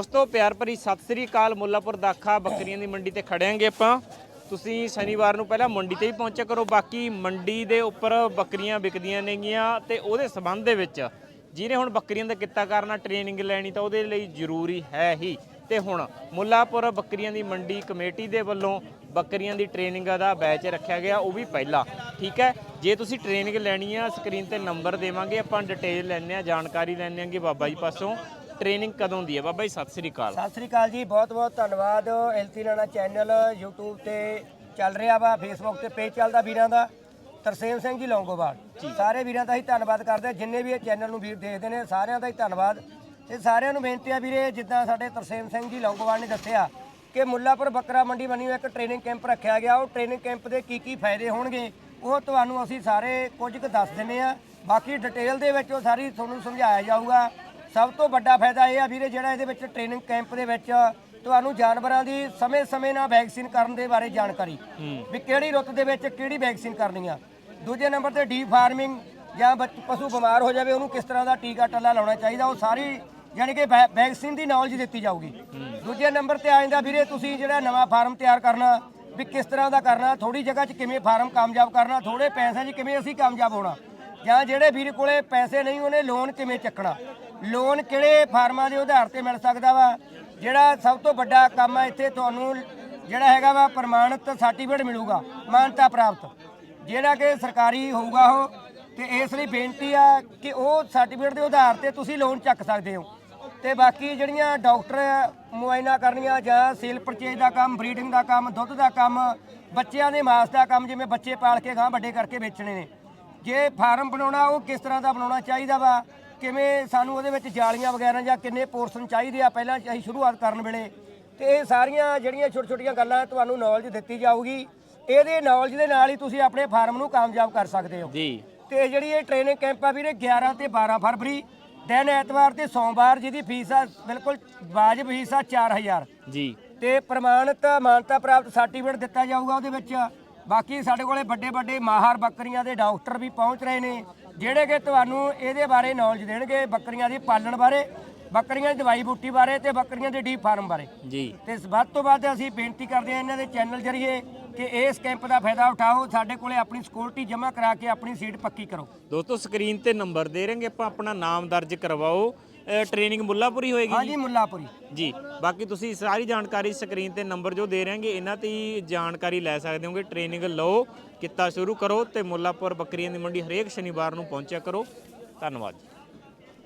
ਦੋਸਤੋ, ਪਿਆਰ ਭਰੀ ਸਤਿ ਸ੍ਰੀ ਅਕਾਲ। ਮੁੱਲਾਪੁਰ ਦਾਖਾ ਬੱਕਰੀਆਂ ਦੀ ਮੰਡੀ ਤੇ ਖੜਿਆਂਗੇ ਆਪਾਂ। ਤੁਸੀਂ ਸ਼ਨੀਵਾਰ ਨੂੰ ਪਹਿਲਾਂ ਮੰਡੀ ਤੇ ਹੀ ਪਹੁੰਚਿਆ ਕਰੋ। ਬਾਕੀ ਮੰਡੀ ਦੇ ਉੱਪਰ ਬੱਕਰੀਆਂ ਵਿਕਦੀਆਂ ਨੇਗੀਆਂ ਤੇ ਉਹਦੇ ਸਬੰਧ ਦੇ ਵਿੱਚ ਜਿਹਨੇ ਹੁਣ ਬੱਕਰੀਆਂ ਦਾ ਕਿੱਤਾ ਕਰਨਾ ਟ੍ਰੇਨਿੰਗ ਲੈਣੀ ਤਾਂ ਉਹਦੇ ਲਈ ਜ਼ਰੂਰੀ ਹੈ ਹੀ। ਤੇ ਹੁਣ ਮੁੱਲਾਪੁਰ ਬੱਕਰੀਆਂ ਦੀ ਮੰਡੀ ਕਮੇਟੀ ਦੇ ਵੱਲੋਂ ਬੱਕਰੀਆਂ ਦੀ ਟ੍ਰੇਨਿੰਗ ਦਾ ਬੈਚ ਰੱਖਿਆ ਗਿਆ, ਉਹ ਵੀ ਪਹਿਲਾਂ। ਠੀਕ ਹੈ? ਜੇ ਤੁਸੀਂ ਟ੍ਰੇਨਿੰਗ ਲੈਣੀ ਆ ਸਕਰੀਨ ਤੇ ਨੰਬਰ ਦੇਵਾਂਗੇ, ਆਪਾਂ ਡਿਟੇਲ ਲੈਣੇ ਆ ਜਾਣਕਾਰੀ ਲੈਣੇ ਆਂਗੇ ਬਾਬਾ ਜੀ ਪਾਸੋਂ। ਟ੍ਰੇਨਿੰਗ ਕਦੋਂ ਦੀ ਹੈ? ਬਾਬਾ ਜੀ ਸਤਿ ਸ੍ਰੀ ਅਕਾਲ। ਸਤਿ ਸ੍ਰੀ ਅਕਾਲ ਜੀ ਬਹੁਤ ਬਹੁਤ ਧੰਨਵਾਦ। ਐਲਟੀ ਰਾਣਾ ਚੈਨਲ YouTube ਤੇ ਚੱਲ ਰਿਹਾ ਵਾ Facebook ਤੇ ਪੇਜ ਚੱਲਦਾ ਵੀਰਾਂ ਦਾ। ਤਰਸੇਮ ਸਿੰਘ ਜੀ ਲੌਂਗੋਵਾਲ। ਸਾਰੇ ਵੀਰਾਂ ਦਾ ਹੀ ਧੰਨਵਾਦ ਕਰਦੇ। ਜਿੰਨੇ ਵੀ ਇਹ ਚੈਨਲ ਨੂੰ ਵੀਰ ਦੇਖਦੇ ਨੇ ਸਾਰਿਆਂ ਦਾ ਹੀ ਧੰਨਵਾਦ। ਤੇ ਸਾਰਿਆਂ ਨੂੰ ਬੇਨਤੀ ਆ ਵੀਰੇ ਜਿੱਦਾਂ ਸਾਡੇ ਤਰਸੇਮ ਸਿੰਘ ਜੀ ਲੌਂਗੋਵਾਲ ਨੇ ਦੱਸਿਆ ਕਿ ਮੁੱਲਾਪੁਰ ਬੱਕਰਾ ਮੰਡੀ ਬਣੀ ਹੋਈ ਇੱਕ ਟ੍ਰੇਨਿੰਗ ਕੈਂਪ ਰੱਖਿਆ ਗਿਆ। ਉਹ ਟ੍ਰੇਨਿੰਗ ਕੈਂਪ ਦੇ ਕੀ ਕੀ ਫਾਇਦੇ ਹੋਣਗੇ ਉਹ ਤੁਹਾਨੂੰ ਅਸੀਂ ਸਾਰੇ ਕੁਝ ਕੁ ਦੱਸ ਦਿੰਨੇ ਆ ਬਾਕੀ ਡਿਟੇਲ ਦੇ ਵਿੱਚ ਉਹ ਸਾਰੀ ਤੁਹਾਨੂੰ ਸਮਝਾਇਆ ਜਾਊਗਾ। ਸਭ ਤੋਂ ਵੱਡਾ ਫਾਇਦਾ ਇਹ ਆ ਵੀਰੇ ਜਿਹੜਾ ਇਹਦੇ ਵਿੱਚ ਟ੍ਰੇਨਿੰਗ ਕੈਂਪ ਦੇ ਵਿੱਚ ਤੁਹਾਨੂੰ ਜਾਨਵਰਾਂ ਦੀ ਸਮੇਂ-ਸਮੇਂ ਨਾਲ ਵੈਕਸੀਨ ਕਰਨ ਦੇ ਬਾਰੇ ਜਾਣਕਾਰੀ। ਵੀ ਕਿਹੜੀ ਰੁੱਤ ਦੇ ਵਿੱਚ ਕਿਹੜੀ ਵੈਕਸੀਨ ਕਰਨੀ ਆ। ਦੂਜੇ ਨੰਬਰ ਤੇ ਡੀ ਫਾਰਮਿੰਗ ਜਾਂ ਪਸ਼ੂ ਬਿਮਾਰ ਹੋ ਜਾਵੇ ਉਹਨੂੰ ਕਿਸ ਤਰ੍ਹਾਂ ਦਾ ਟੀਕਾ ਟੱਲਾ ਲਾਉਣਾ ਚਾਹੀਦਾ ਉਹ ਸਾਰੀ ਯਾਨੀ ਕਿ ਵੈਕਸੀਨ ਦੀ ਨੌਲੇਜ ਦਿੱਤੀ ਜਾਊਗੀ। ਦੂਜੇ ਨੰਬਰ ਤੇ ਆ ਜਾਂਦਾ ਵੀਰੇ ਤੁਸੀਂ ਜਿਹੜਾ ਨਵਾਂ ਫਾਰਮ ਤਿਆਰ ਕਰਨਾ ਵੀ ਕਿਸ ਤਰ੍ਹਾਂ ਦਾ ਕਰਨਾ ਥੋੜੀ ਜਗ੍ਹਾ 'ਚ ਕਿਵੇਂ ਫਾਰਮ ਕਾਮਯਾਬ ਕਰਨਾ ਥੋੜੇ ਪੈਸਿਆਂ 'ਚ ਕਿਵੇਂ ਅਸੀਂ ਕਾਮਯਾਬ ਹੋਣਾ। ਜਾਂ ਜਿਹੜੇ ਵੀਰ ਕੋਲੇ ਪੈਸੇ ਨਹੀਂ ਉਹਨੇ ਲੋਨ ਕਿਵੇਂ ਚੱਕਣਾ। ਲੋਨ ਕਿਹੜੇ ਫਾਰਮਾਂ ਦੇ ਆਧਾਰ ਤੇ ਮਿਲ ਸਕਦਾ ਵਾ? ਜਿਹੜਾ ਸਭ ਤੋਂ ਵੱਡਾ ਕੰਮ ਆ, ਇੱਥੇ ਤੁਹਾਨੂੰ ਜਿਹੜਾ ਹੈਗਾ ਵਾ, ਪ੍ਰਮਾਣਿਤ ਸਰਟੀਫਿਕੇਟ ਮਿਲੂਗਾ, ਮਾਨਤਾ ਪ੍ਰਾਪਤ। ਜਿਹੜਾ ਕਿ ਸਰਕਾਰੀ ਹੋਊਗਾ ਉਹ, ਤੇ ਇਸ ਲਈ ਬੇਨਤੀ ਆ ਕਿ ਉਹ ਸਰਟੀਫਿਕੇਟ ਦੇ ਆਧਾਰ ਤੇ ਤੁਸੀਂ ਲੋਨ ਚੱਕ ਸਕਦੇ ਹੋ। ਤੇ ਬਾਕੀ ਜਿਹੜੀਆਂ ਡਾਕਟਰ ਮੁਆਇਨਾ ਕਰਨੀਆਂ ਜਾਂ ਸੇਲ ਪਰਚੇਜ ਦਾ ਕੰਮ, ਬਰੀਡਿੰਗ ਦਾ ਕੰਮ, ਦੁੱਧ ਦਾ ਕੰਮ, ਬੱਚਿਆਂ ਦੇ ਮਾਸ ਦਾ ਕੰਮ ਜਿਵੇਂ ਬੱਚੇ ਪਾਲ ਕੇ ਗਾਂ ਵੱਡੇ ਕਰਕੇ ਵੇਚਣੇ ਨੇ। ਜੇ ਫਾਰਮ ਬਣਾਉਣਾ, ਉਹ ਕਿਸ ਤਰ੍ਹਾਂ ਦਾ ਬਣਾਉਣਾ ਚਾਹੀਦਾ ਵਾ? ਕਿਵੇਂ ਸਾਨੂੰ ਉਹਦੇ ਵਿੱਚ ਜਾਲੀਆਂ ਵਗੈਰਾ ਜਾਂ ਕਿੰਨੇ ਪੋਰਸ਼ਨ ਚਾਹੀਦੇ ਆ ਪਹਿਲਾਂ ਅਸੀਂ ਸ਼ੁਰੂਆਤ ਕਰਨ ਵੇਲੇ। ਤੇ ਇਹ ਸਾਰੀਆਂ ਜਿਹੜੀਆਂ ਛੋਟੀਆਂ ਛੋਟੀਆਂ ਗੱਲਾਂ ਤੁਹਾਨੂੰ ਨੌਲੇਜ ਦਿੱਤੀ ਜਾਊਗੀ। ਇਹਦੇ ਨੌਲੇਜ ਦੇ ਨਾਲ ਹੀ ਤੁਸੀਂ ਆਪਣੇ ਫਾਰਮ ਨੂੰ ਕਾਮਯਾਬ ਕਰ ਸਕਦੇ ਹੋ। ਜੀ। ਤੇ ਜਿਹੜੀ ਇਹ ਟ੍ਰੇਨਿੰਗ ਕੈਂਪ ਆ ਵੀਰੇ 11 ਤੇ 12 ਫਰਵਰੀ ਦਿਨ ਐਤਵਾਰ ਤੇ ਸੋਮਵਾਰ ਜਿਹਦੀ ਫੀਸ ਆ ਬਿਲਕੁਲ ਵਾਜਬ ਫੀਸ ਆ 4000 ਜੀ। ਤੇ ਪ੍ਰਮਾਣਿਤ ਮਾਨਤਾ ਪ੍ਰਾਪਤ ਸਰਟੀਫਿਕੇਟ ਦਿੱਤਾ ਜਾਊਗਾ ਉਹਦੇ ਵਿੱਚ। ਬਾਕੀ ਸਾਡੇ ਕੋਲੇ ਵੱਡੇ ਵੱਡੇ ਮਾਹਰ ਬੱਕਰੀਆਂ ਦੇ ਡਾਕਟਰ ਵੀ ਪਹੁੰਚ ਰਹੇ ਨੇ ਜਿਹੜੇ ਕਿ ਤੁਹਾਨੂੰ ਇਹਦੇ ਬਾਰੇ ਨੌਲੇਜ ਦੇਣਗੇ ਬੱਕਰੀਆਂ ਦੀ ਪਾਲਣ ਬਾਰੇ ਬੱਕਰੀਆਂ ਦੀ ਦਵਾਈ ਬੂਟੀ ਬਾਰੇ ਤੇ ਬੱਕਰੀਆਂ ਦੇ ਡੀਪ ਫਾਰਮ ਬਾਰੇ। ਜੀ। ਤੇ ਵੱਧ ਤੋਂ ਵੱਧ ਅਸੀਂ ਬੇਨਤੀ ਕਰਦੇ ਹਾਂ ਇਹਨਾਂ ਦੇ ਚੈਨਲ ਜਰੀਏ ਕਿ ਇਸ ਕੈਂਪ ਦਾ ਫਾਇਦਾ ਉਠਾਓ ਸਾਡੇ ਕੋਲੇ ਆਪਣੀ ਸਿਕਿਉਰਿਟੀ ਜਮ੍ਹਾਂ ਕਰਾ ਕੇ ਆਪਣੀ ਸੀਟ ਪੱਕੀ ਕਰੋ। ਦੋਸਤੋ ਸਕਰੀਨ ਤੇ ਨੰਬਰ ਦੇ ਰਾਂਗੇ ਆਪਾਂ ਆਪਣਾ ਨਾਮ ਦਰਜ ਕਰਵਾਓ। ਟ੍ਰੇਨਿੰਗ ਮੁੱਲਾਪੁਰੀ ਹੋਏਗੀ ਹਾਂਜੀ ਮੁੱਲਾਪੁਰੀ। ਜੀ ਬਾਕੀ ਤੁਸੀਂ ਸਾਰੀ ਜਾਣਕਾਰੀ ਸਕਰੀਨ ਤੇ ਨੰਬਰ ਜੋ ਦੇ ਰਹੇਗੇ ਇਹਨਾਂ ਤੇ ਹੀ ਜਾਣਕਾਰੀ ਲੈ ਸਕਦੇ ਹੋਗੇ। ਟ੍ਰੇਨਿੰਗ ਲਓ ਕਿੱਤਾ ਸ਼ੁਰੂ ਕਰੋ ਤੇ ਮੁੱਲਾਪੁਰ ਬੱਕਰੀਆਂ ਦੀ ਮੰਡੀ ਹਰੇਕ ਸ਼ਨੀਵਾਰ ਨੂੰ ਪਹੁੰਚਿਆ ਕਰੋ। ਧੰਨਵਾਦ